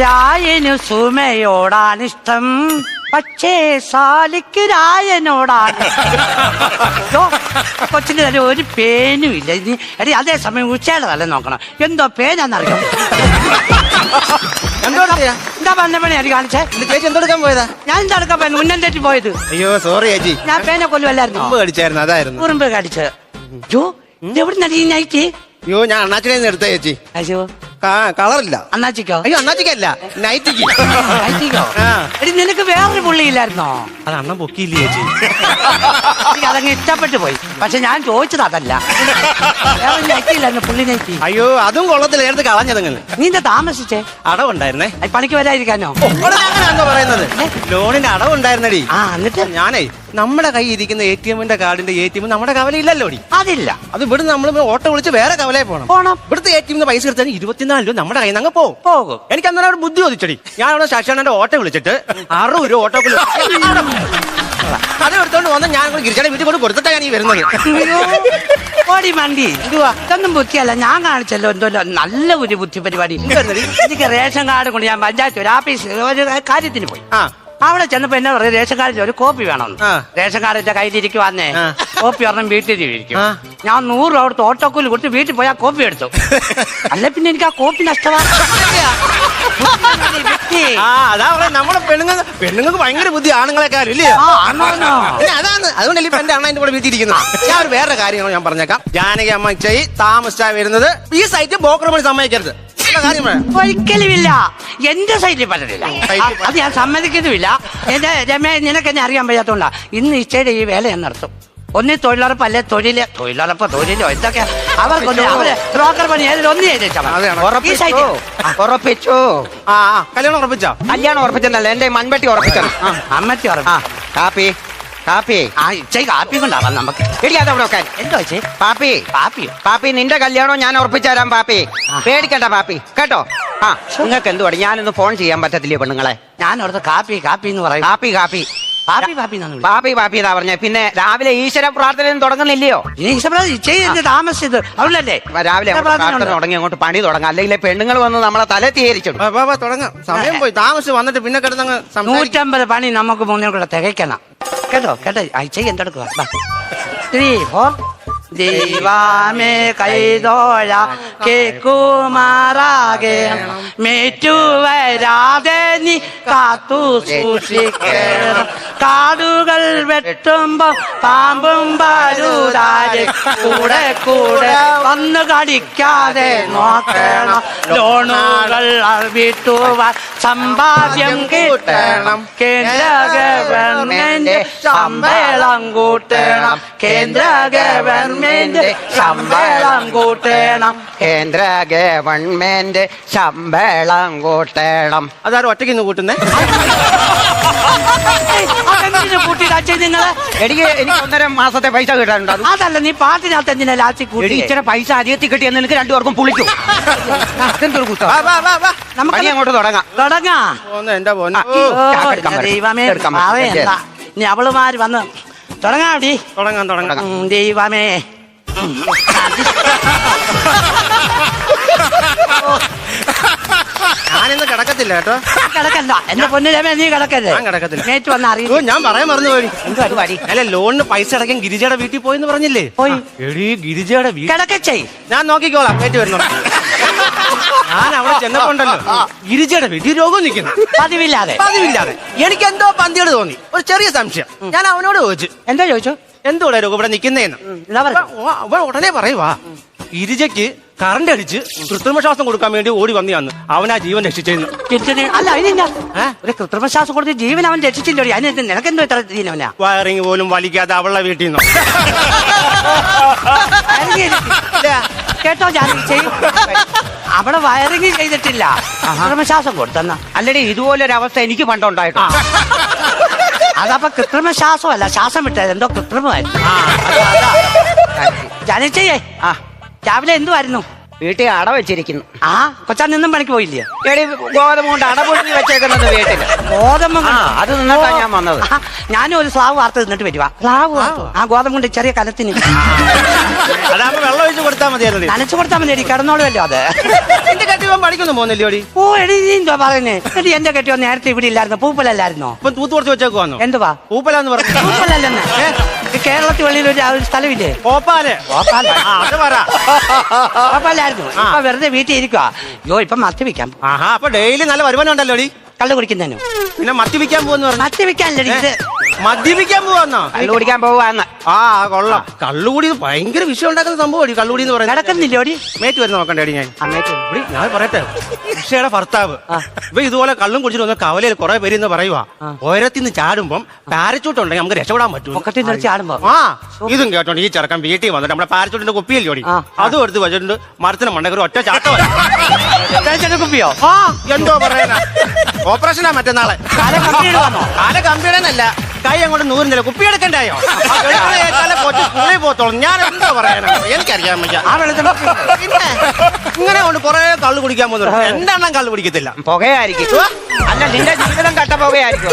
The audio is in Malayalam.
രായനു സുമയോടാണിഷ്ടം പക്ഷേ സാലിക്ക് രായനോടാണ്. കൊച്ചിന് കൊച്ചിന്റെ തല ഒരു പേനും ഇല്ല. ഇനി എടി അതേസമയം ഉച്ചയുടെ തല നോക്കണം. എന്തോ പേനാന്നറിയോ? എന്താ പറഞ്ഞ പണി അടി കാണിച്ചേ? ചേച്ചി എന്തെടുക്കാൻ പോയതാ? ഞാൻ എന്തെടുക്കാൻ പോയത്? ഉന്നം തെറ്റി പോയത്. അയ്യോ സോറി ചേച്ചി. ഞാൻ പേനെ കൊല്ലുമല്ലായിരുന്നു കടിച്ചായിരുന്നു അതായിരുന്നു. ഉറുമ്പ് കടിച്ചത്. യോ എവിടെ നടി നൈറ്റ് അയ്യോ ഞാൻ അണ്ണാച്ചിനെ എടുത്ത ചേച്ചി. അയ്യോ. കളറില്ല. അന്നാച്ചിക്കോ അയ്യോ അണ്ണാച്ചിക്കല്ല. നൈറ്റിക്ക്. നൈറ്റിക്കോ? ആ. എടി നിനക്ക് വേറൊരു പുള്ളിയില്ലായിരുന്നോ? അത് അണ്ണൻ പൊക്കിയില്ലേ ചേച്ചി? എനിക്ക് അതങ്ങ് ഇഷ്ടപ്പെട്ടു പോയി. പക്ഷെ ഞാൻ ചോദിച്ചത് അതല്ല. വേറെ നൈറ്റിയില്ലായിരുന്നു പുള്ളി നൈറ്റി? അയ്യോ അതും കൊള്ളത്തില്ല. നേരത്തെ കളഞ്ഞതങ്ങനെ നീ എന്താ താമസിച്ചേ? അടവുണ്ടായിരുന്നേ. അത് പണിക്ക് വരാതിരിക്കാനോ? അങ്ങനെയാണോ പറയുന്നത്. ലോണിന് അടവുണ്ടായിരുന്നടി. ആ എന്നിട്ട്? ഞാനേ നമ്മുടെ കൈ ഇരിക്കുന്ന എ ടി എമ്മിന്റെ കാർഡിന്റെ എ ടി എം നമ്മുടെ കവലയില്ലല്ലോ അതില്ല. അത് ഇവിടെ നമ്മൾ ഓട്ടോ വിളിച്ച് വേറെ കവലയിൽ പോകണം പോണം. ഇവിടുത്തെ എ ടി എം പൈസ എടുത്താൽ ഇരുപത്തിനാല് രൂപ നമ്മുടെ കൈ നിന്ന് അങ്ങ് പോകും. പോകും. എനിക്ക് അന്നേരം അവിടെ ബുദ്ധി ചോദിച്ചടി. ഞാൻ അവിടെ ശശാണന്റെ ഓട്ടോ വിളിച്ചിട്ട് അറുപത് രൂപ ഓട്ടോ അത് എടുത്തോണ്ട് വന്ന ഞാൻ ഗിരിജയുടെ വീട്ടിൽ കൊണ്ട് കൊടുത്തിട്ടാണ് ഞാൻ ഈ വരുന്നത്. അയ്യോ, ഓടി മണ്ടി. എന്തുവാ? ഇതൊന്നും ബുദ്ധിയല്ല. ഞാൻ കാണിച്ചല്ലോ എന്തോ നല്ല ഒരു ബുദ്ധി പരിപാടി എനിക്ക് റേഷൻ കാർഡ് കൊണ്ട് ഞാൻ പഞ്ചായത്ത് ഒരു ആഫീസ് ഒരു കാര്യത്തിന് പോയി. ആ. അവിടെ ചെന്നപ്പോ എന്നാ പറയും റേഷൻ ഒരു കോപ്പി വേണം ആ. റേഷൻ കാർഡ് എന്റെ കയ്യിലിരിക്കുവാന്നേ. ആ. കോപ്പി ഒരെണ്ണം വീട്ടിൽ ഇരിക്കും. ആ. ഞാൻ നൂറ് രൂപ കൊടുത്ത് ഓട്ടോക്കൂലി കൊടുത്ത് വീട്ടിൽ പോയി ആ കോപ്പി എടുത്തു. അല്ല പിന്നെ എനിക്ക് ആ കോപ്പി നഷ്ടമാണ് ആ അതാ പറയാം നമ്മളെ പെണ്ണുങ്ങൾ പെണ്ണുങ്ങൾക്ക് ഭയങ്കര ബുദ്ധി ആണുങ്ങളെക്കാരും ഇല്ലേ? ആ, ആണോന്നോ? പിന്നെ അതാണ്. അതുകൊണ്ടല്ലേ ഇപ്പൊ എന്റെ അണ്ണ എന്റെ കൂടെ വീട്ടിൽ ഞാൻ ഒരു വേറെ കാര്യങ്ങൾ ഞാൻ പറഞ്ഞേക്കാം. ജാനകി അമ്മ ചെയ് താമസിച്ചാ വരുന്നത്. ഈ സൈറ്റ് ബ്രോക്കർ പണി സമ്മതിക്കരുത്. കാര്യം പറയാം. ഒരിക്കലുമില്ല. എന്റെ സൈറ്റിൽ പറ്റത്തില്ല. അത് ഞാൻ സമ്മതിക്കുന്നുമില്ല എന്റെ രമേ നിനക്ക് എന്നെ അറിയാൻ വയ്യാത്തോണ്ടാ. ഇന്ന് ഇച്ചയുടെ ഈ വേല ഞാൻ നടത്തും. ഒന്നി തൊഴിലുറപ്പ് അല്ലെ തൊഴിൽ തൊഴിലുറപ്പ് തൊഴിലോ എന്തൊക്കെ? അവർക്കൊന്നും അവർ ബ്രോക്കർ പണി ഏതിൽ ഒന്ന് ചെയ്തേച്ചാ മതി. അതെയാണോ? ഈ സൈറ്റ് ഉറപ്പിച്ചു? ആ ആ, കല്യാണം ഉറപ്പിച്ചാ? കല്യാണം ഉറപ്പിച്ചെന്നല്ല എന്റെ മൺപെട്ടി ഉറപ്പിച്ചു. അമ്മത്തി ഉറപ്പ് കാപ്പി. കാപ്പി ആ ഇച്ചൈ കാപ്പി കൊണ്ടാവാം നമുക്ക്. എടി അതവിടെ വെക്കാൻ? എന്തോ ചേച്ചി പാപ്പി. പാപ്പി പാപ്പി നിന്റെ കല്യാണം ഞാൻ ഉറപ്പിച്ചുതരാം പാപ്പി. പേടിക്കണ്ട പാപ്പി. കേട്ടോ? ആ നിങ്ങൾക്ക് എന്തുവാടി ഞാനൊന്ന് ഫോൺ ചെയ്യാൻ പറ്റത്തില്ലേ പെണ്ണുങ്ങളെ? ഞാൻ അവിടുത്തെ കാപ്പി കാപ്പി എന്ന് പറയും. കാപ്പി കാപ്പി. പാപ്പി പാപ്പി എന്നാണ് വിളിക്കുന്നത്. പാപ്പി പാപ്പി എന്നാ പറഞ്ഞ. പിന്നെ രാവിലെ ഈശ്വര പ്രാർത്ഥനയും തുടങ്ങുന്നില്ലയോ? ഇനി ഈശ്വരാ, ഇച്ചൈ എന്ത് താമസിച്ചത് അവളല്ലേ? രാവിലെ അങ്ങോട്ട് പ്രാർത്ഥന തുടങ്ങി അങ്ങോട്ട് പണി തുടങ്ങാം. അല്ലെങ്കിൽ പെണ്ണുങ്ങൾ വന്ന് നമ്മളെ തല തീയരിച്ചിടും. വാ, വാ, വാ, തുടങ്ങാം. സമയം പോയി. താമസിച്ച് വന്നിട്ട് പിന്നെ കിടന്നങ്ങ് സംസാരിക്കാം. നൂറ്റമ്പത് പണി നമുക്ക് മുന്നേ കൂടെ തികയ്ക്കണം. കേട്ടോ കേട്ടോ അയച്ച എന്തെടുക്കുക? Three four ദൈവാമേ കൈതോഴ കേക്കുമാറാകെ. മേറ്റു വരാതെ നീ കാത്തു സൂക്ഷിക്കണം. കാടുകൾ വെട്ടുമ്പോ പാമ്പും പരുതാരി കൂടെ കൂടെ വന്ന് കടിക്കാതെ നോക്കണം. ലോണുകൾ വിട്ടുവാൻ സമ്പാദ്യം കിട്ടണം. കേന്ദ്ര ഗവൺമെന്റ് ശമ്പളം കൂട്ടണം. കേന്ദ്ര ഗവൺമെന്റ് ശമ്പളം കൂട്ടണം. കേന്ദ്ര ഗവൺമെന്റ് ശമ്പളം കൂട്ടണം. അതാരും ഒറ്റയ്ക്ക് ഇന്ന് കൂട്ടുന്നേ? കൂട്ടിയിടാച്ചേ നിങ്ങൾ എനിക്ക് എനിക്ക് ഒന്നര മാസത്തെ പൈസ കിട്ടാനുണ്ട്. അത് അതല്ല നീ പാട്ടിനകത്ത് എന്തിനാ ലാച്ചി എടി കൂട്ടി ഇച്ചിരി പൈസ അധികത്തിൽ കിട്ടിയെന്ന് എനിക്ക് രണ്ടുപേർക്കും പുളിക്കും. അതെന്തൊരു കുത്തം? വാ വാ വാ വാ. നമുക്ക് പണി അങ്ങോട്ട് തുടങ്ങാം. തുടങ്ങാ? പോന്ന് എന്റെ പോന്ന്. ആ, ഓ, ഓ, ചാക്ക് എടുക്കാൻ വരാം. ദൈവമേ എടുക്കാൻ വരാം. പറയണ്ട ഇനി അവളുമാര് വന്ന് തുടങ്ങാടി തുടങ്ങാം തുടങ്ങാം. ഉം, ദൈവമേ. ഞാനിന്ന് കിടക്കത്തില്ല കേട്ടോ. കിടക്കണ്ട. എന്റെ പൊന്നിരമേ നീ കിടക്കല്ലേ ഞാൻ കിടക്കത്തില്ല. നേറ്റ് വന്ന അറിയൂ ഞാൻ പറയാൻ മറന്നു പോയി പരിപാടി അല്ല ലോണിന് പൈസ അടക്കാൻ ഗിരിജയുടെ വീട്ടിൽ പോയെന്ന് പറഞ്ഞില്ലേ? പോയി. എടീ ഗിരിജയുടെ കിടക്കച്ചേ ഞാൻ നോക്കിക്കോളാം നേറ്റ് വരുന്നു. ഞാൻ അവിടെ ചെന്നപ്പോണ്ടല്ലോ. ഗിരിജയുടെ വീട്ടിൽ രോഗം നിൽക്കുന്നു. പതിവില്ലാതെ. പതിവില്ലാതെ. എനിക്ക് എന്തോ പന്തിയോട് തോന്നി. ഒരു ചെറിയ സംശയം. ഞാൻ അവനോട് ചോദിച്ചു. എന്താ ചോദിച്ചു? എന്തോടെ രോഗം ഇവിടെ നിൽക്കുന്നേന്ന്? ഉടനെ പറയുവാ ഗിരിജയ്ക്ക് കറണ്ട് അടിച്ച് കൃത്രിമശ്വാസം കൊടുക്കാൻ വേണ്ടി ഓടി വന്നിയാന്ന് അവനാ ജീവൻ രക്ഷിച്ചെന്ന്. അല്ല ഏ? ഒരു കൃത്രിമശ്വാസം കൊടുത്ത് ജീവൻ അവൻ രക്ഷിച്ചില്ലോടി. അതിന് നിനക്കെന്തോ ഇത്ര ദീനവനാ? വയറിങ് പോലും വലിക്കാതെ അവളുടെ വീട്ടിൽ നിന്നോ? കേട്ടോ ഞാൻ ചെയ്യും. അവിടെ വയറിങ് ചെയ്തിട്ടില്ല. കൃത്രിമശ്വാസം കൊടുത്തെന്ന. അല്ലടി ഇതുപോലൊരു അവസ്ഥ എനിക്ക് പണ്ടുണ്ടായിട്ടുണ്ട്. അതപ്പൊ കൃത്രിമ ശ്വാസമല്ല ശ്വാസം വിട്ടത്. എന്തോ കൃത്രിമമായിരുന്നു. ജാനിച്ചേ ആ. രാവിലെ എന്തുവായിരുന്നു? വീട്ടിൽ അട വെച്ചിരിക്കുന്നു. ആ കൊച്ചാ നിന്നും പണിക്ക് പോയില്ലേ? എടി ഗോതമ്പ് കൊണ്ട് അട പൊടിഞ്ഞ് വെച്ചേക്കുന്നത് വീട്ടിൽ ഗോതമ്പ് ആ അത് നിന്നിട്ടാ ഞാൻ വന്നത്. ഞാനും ഒരു സ്ലാവ് വാർത്ത നിന്നിട്ട് വരുവാ സ്ലാവ് ആ ഗോതമ്പ് കൊണ്ട് ചെറിയ കലത്തിന്. അതാകുമ്പോ വെള്ളം ഒഴിച്ച് കൊടുത്താൽ മതിയായിരുന്നു നനച്ചു കൊടുത്താൽ മതി എടി കിടന്നോളുമല്ലോ അത്. എന്റെ കെട്ടിവൻ പണിക്കൊന്നും പോകുന്നില്ലേ ഓ എടി നീ എന്തോ പറയുന്നേ? എടി എന്റെ കെട്ടിയോ നേരത്തെ ഇവിടെ ഇല്ലായിരുന്നു. പൂപ്പലല്ലായിരുന്നോ? ഇപ്പൊ തൂത്ത് കുറച്ച് വെച്ചേക്കുവാന്നോ? എന്തുവാ? പൂപ്പലാന്ന് പറഞ്ഞു. പൂപ്പലല്ലെന്ന്. കേരളത്തിൽ വെളിയിൽ ഒരു സ്ഥലമില്ലേ? പോപ്പാൽ. പോപ്പാൽ. ആ അത് പറ. പൂപ്പലായിരുന്നു ആ. വെറുതെ വീട്ടിൽ ഇരിക്കുക അയ്യോ ഇപ്പൊ മത്തി വിൽക്കാം ആഹാ അപ്പൊ ഡെയിലി നല്ല വരുമാനം ഉണ്ടല്ലോ കള്ളു കുടിക്കുന്നതിനും. പിന്നെ മദ്യപിക്കാൻ പോകുന്നു പറഞ്ഞു. മത്തി വിൽക്കാനല്ലേ ഇത് മദ്യപിക്കാൻ പോവാന്ന? കള്ളു കുടിക്കാൻ പോവാന്ന്. ആ കൊള്ളാം. കള്ളുകൂടി ഭയങ്കര വിഷയം ഉണ്ടാക്കുന്ന സംഭവം കള്ളുകൂടി എന്ന് പറയുന്നത്. നടക്കുന്നില്ല ഓടി മേറ്റ് വരുന്ന നോക്കണ്ടേ അടി ഞാൻ ഇവിടെ ഞാൻ പറയട്ടെ. വിഷയുടെ ഭർത്താവ്. ഇപ്പൊ ഇതുപോലെ കള്ളും കുടിച്ചിട്ട് വന്ന കവലയിൽ കുറെ പേര് എന്ന് പറയുവാ. ഉയരത്തിൽ നിന്ന് ചാടുമ്പം പാരച്ചൂട്ട് ഉണ്ടെങ്കിൽ നമുക്ക് രക്ഷപ്പെടാൻ പറ്റും ചാടുമ്പോ. ആ ഇതും കേട്ടോണ്ട് ഈ ചെറുക്കൻ വീട്ടിൽ വന്നിട്ട് നമ്മുടെ പാരച്ചൂട്ടിന്റെ കുപ്പിയല്ലേ ഓടി അതും എടുത്ത് വെച്ചിട്ടുണ്ട് മരത്തിന് മണ്ടക്ക് ഒരു ഒറ്റ ചാട്ടം. കുപ്പിയോ? ആ എന്തോ പറയാനാ ഓപ്പറേഷനാ മറ്റന്നാളെ. കാല കമ്പ്യൂട്ടർ അല്ല കൈ അങ്ങോട്ട് നൂറില്ല കുപ്പി എടുക്കണ്ടായോ? കൊച്ചു സ്കൂളിൽ പോത്തോളും ഞാൻ എന്താ പറയാനോ എനിക്കറിയാൻ വയ്യ. ആ വെള്ളത്തിൽ പിന്നെ ഇങ്ങനെ കൊണ്ട് കുറെ കള്ളു കുടിക്കാൻ പോകുന്നു എന്താണെന്നും കള്ളു കുടിക്കത്തില്ല. പുകയായിരിക്കും. അല്ല നിന്റെ ജീവിതം കട്ട പുകയായിരിക്കും.